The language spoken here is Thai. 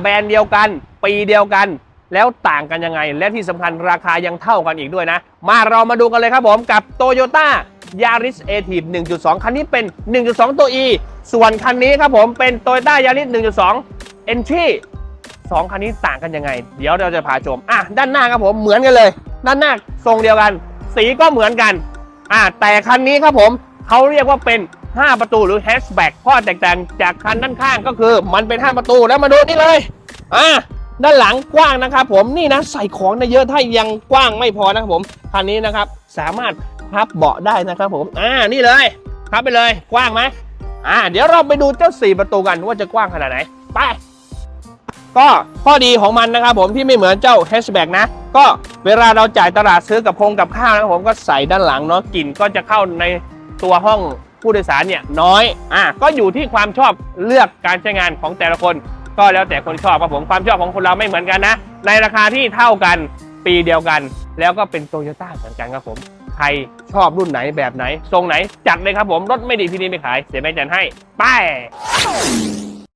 แบรนด์เดียวกัน ปีเดียวกัน แล้วต่างกันยังไง และที่สำคัญราคายังเท่ากันอีกด้วยนะ มาเรามาดูกันเลยครับผมกับ Toyota Yaris a t i v 1.2 คันนี้เป็น 1.2 ตัว E ส่วนคันนี้ครับผมเป็น Toyota Yaris 1.2 Entry สองคันนี้ต่างกันยังไง เดี๋ยวเราจะพาชมอะด้านหน้าครับผมเหมือนกันเลย ด้านหน้าทรงเดียวกัน สีก็เหมือนกันอะแต่คันนี้ครับผมเขาเรียกว่าเป็น 5 ประตูหรือแฮชแบ็กข้อแตกต่างจากคันด้านข้างก็คือ มันเป็น 5 ประตูแล้วมาดูนี่เลยอะด้านหลังกว้างนะครับผมนี่นะใส่ของได้เยอะถ้ายังกว้างไม่พอนะครับผมคันนี้นะครับสามารถพับเบาะได้นะครับผมอ่านี่เลยพับไปเลยกว้างไหมอ่าเดี๋ยวเราไปดูเจ้าสี่ประตูกันว่าจะกว้างขนาดไหนไปก็ข้อดีของมันนะครับผมที่ไม่เหมือนเจ้าแฮชแบ็กนะ ก็เวลาเราจ่ายตลาดซื้อกับพงกับข้าวนะครับผมก็ใส่ด้านหลังเนาะกลิ่นก็จะเข้าในตัวห้อง ผู้โดยสารเนี่ยน้อยอะก็อยู่ที่ความชอบเลือกการใช้งานของแต่ละคน ก็แล้วแต่คนชอบครับผมความชอบของคนเราไม่เหมือนกันนะในราคาที่เท่ากันปีเดียวกัน แล้วก็เป็นโตโยต้าเหมือนกันครับผมใครชอบรุ่นไหนแบบไหน ทรงไหนจัดเลยครับผมรถไม่ดีที่นี่ไม่ขาย เสียแม่จันให้ไป